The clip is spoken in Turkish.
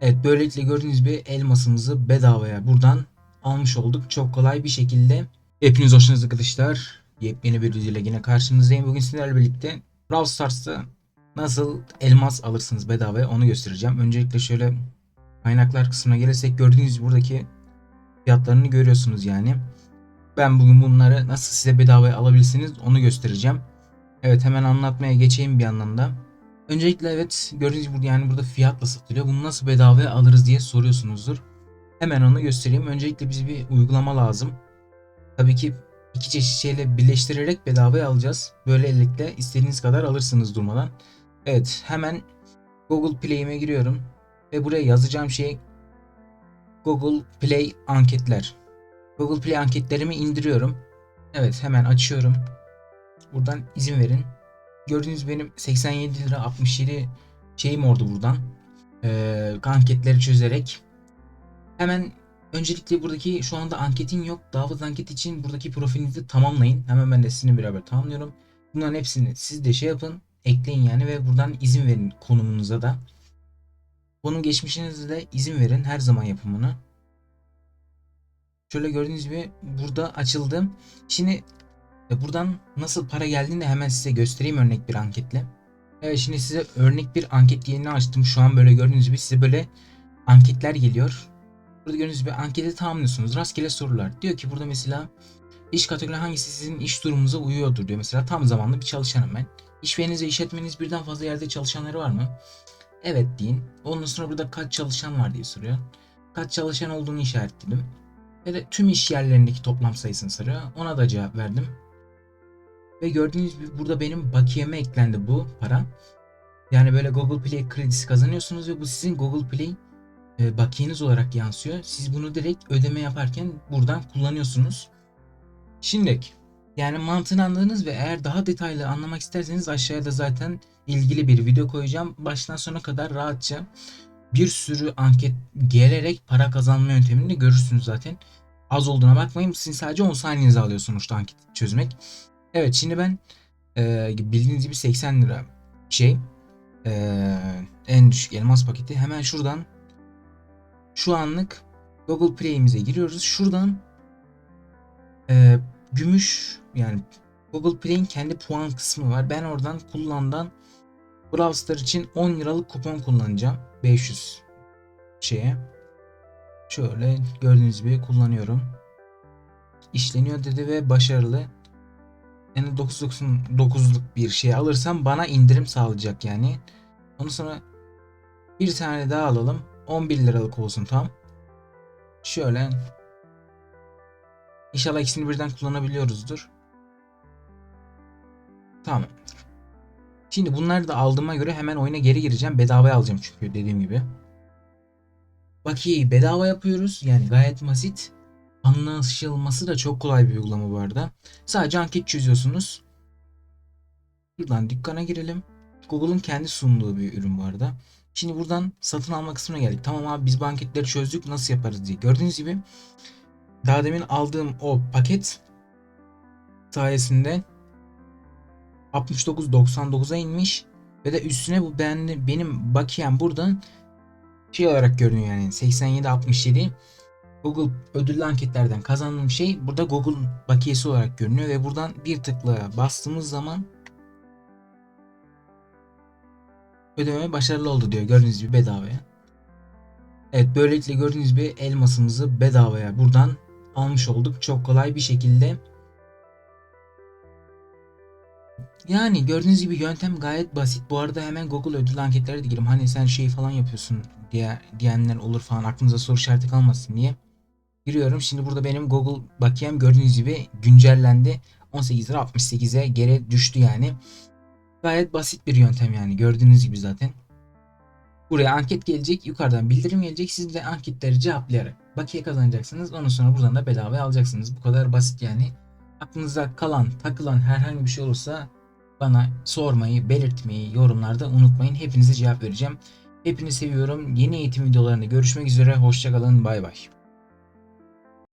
Evet böylelikle gördüğünüz gibi elmasımızı bedavaya buradan almış olduk. Çok kolay bir şekilde. Hepiniz hoş geldiniz arkadaşlar. Yepyeni bir videoyla yine karşınızdayım. Bugün sizlerle birlikte Brawl Stars'ta nasıl elmas alırsınız bedavaya onu göstereceğim. Öncelikle şöyle kaynaklar kısmına gelirsek gördüğünüz buradaki fiyatlarını görüyorsunuz yani. Ben bugün bunları nasıl size bedavaya alabilirsiniz onu göstereceğim. Evet hemen anlatmaya geçeyim bir yandan da. Öncelikle evet gördüğünüz gibi yani burada fiyatla satılıyor. Bunu nasıl bedavaya alırız diye soruyorsunuzdur. Hemen onu göstereyim. Öncelikle bize bir uygulama lazım. Tabii ki iki çeşit şeyle birleştirerek bedavaya alacağız. Böylelikle istediğiniz kadar alırsınız durmadan. Evet hemen Google Play'ime giriyorum. Ve buraya yazacağım şey Google Play anketler. Google Play anketlerimi indiriyorum. Evet hemen açıyorum. Buradan izin verin. Gördüğünüz benim 87 lira 67 şeyim oldu buradan. Ee, anketleri çözerek. Hemen öncelikle buradaki şu anda anketin yok. Daha fazla anket için buradaki profilinizi tamamlayın. Hemen ben de sizinle beraber tamamlıyorum. Bunların hepsini siz de şey yapın. Ekleyin yani ve buradan izin verin konumunuza da. Konum geçmişinizde de izin verin. Her zaman yapın bunu. Şöyle gördüğünüz gibi burada açıldı. Şimdi ve buradan nasıl para geldiğini de hemen size göstereyim örnek bir anketle. Evet şimdi size örnek bir anket yerini açtım. Şu an böyle gördüğünüz gibi size böyle anketler geliyor. Burada gördüğünüz gibi anketi tamamlıyorsunuz. Rastgele sorular. Diyor ki burada mesela iş kategori hangisi sizin iş durumunuza uyuyordur diyor. Mesela tam zamanlı bir çalışanım ben. İşvereniz ve işletmeniz birden fazla yerde çalışanları var mı? Evet deyin. Ondan sonra burada kaç çalışan var diye soruyor. Kaç çalışan olduğunu işaretledim. Ve de tüm iş yerlerindeki toplam sayısını soruyor. Ona da cevap verdim. Ve gördüğünüz gibi burada benim bakiyeme eklendi bu para. Yani böyle Google Play kredisi kazanıyorsunuz ve bu sizin Google Play e, bakiyeniz olarak yansıyor. Siz bunu direkt ödeme yaparken buradan kullanıyorsunuz. Şimdi yani mantığını anladınız ve eğer daha detaylı anlamak isterseniz aşağıda zaten ilgili bir video koyacağım. Baştan sona kadar rahatça bir sürü anket gelerek para kazanma yöntemini görürsünüz zaten. Az olduğuna bakmayın. Sizin sadece 10 saniyenizi alıyor sonuçta anket çözmek. Evet şimdi ben e, bildiğiniz gibi 80 lira şey e, en düşük elmas paketi hemen şuradan şu anlık Google Play'imize giriyoruz. Şuradan e, gümüş yani Google Play'in kendi puan kısmı var. Ben oradan kullandan Brawl için 10 liralık kupon kullanacağım. 500 şeye. Şöyle gördüğünüz gibi kullanıyorum. İşleniyor dedi ve başarılı yani 9.99'luk bir şey alırsam bana indirim sağlayacak yani. Ondan sonra bir tane daha alalım. 11 liralık olsun tam. Şöyle. İnşallah ikisini birden kullanabiliyoruzdur. Tamam. Şimdi bunları da aldığıma göre hemen oyuna geri gireceğim. Bedavaya alacağım çünkü dediğim gibi. Bakiyeyi bedava yapıyoruz. Yani gayet basit. Anlaşılması da çok kolay bir uygulama bu arada. Sadece anket çözüyorsunuz. Buradan dükkana girelim. Google'un kendi sunduğu bir ürün bu arada. Şimdi buradan satın alma kısmına geldik. Tamam abi biz bu anketleri çözdük nasıl yaparız diye. Gördüğünüz gibi daha demin aldığım o paket sayesinde 69.99'a inmiş ve de üstüne bu ben, benim bakiyem buradan şey olarak görünüyor yani 87.67 Google ödüllü anketlerden kazandığım şey burada Google bakiyesi olarak görünüyor ve buradan bir tıkla bastığımız zaman ödeme başarılı oldu diyor gördüğünüz gibi bedavaya. Evet böylelikle gördüğünüz gibi elmasımızı bedavaya buradan almış olduk. Çok kolay bir şekilde. Yani gördüğünüz gibi yöntem gayet basit. Bu arada hemen Google ödül anketlere de girelim. Hani sen şey falan yapıyorsun diye diyenler olur falan aklınıza soru işareti kalmasın diye. Giriyorum. Şimdi burada benim Google bakiyem gördüğünüz gibi güncellendi. 18 lira 68'e geri düştü yani. Gayet basit bir yöntem yani gördüğünüz gibi zaten. Buraya anket gelecek. Yukarıdan bildirim gelecek. Siz de anketleri cevaplayarak bakiye kazanacaksınız. Ondan sonra buradan da bedava alacaksınız. Bu kadar basit yani. Aklınıza kalan, takılan herhangi bir şey olursa bana sormayı, belirtmeyi yorumlarda unutmayın. Hepinize cevap vereceğim. Hepinizi seviyorum. Yeni eğitim videolarında görüşmek üzere. Hoşçakalın. Bay bay.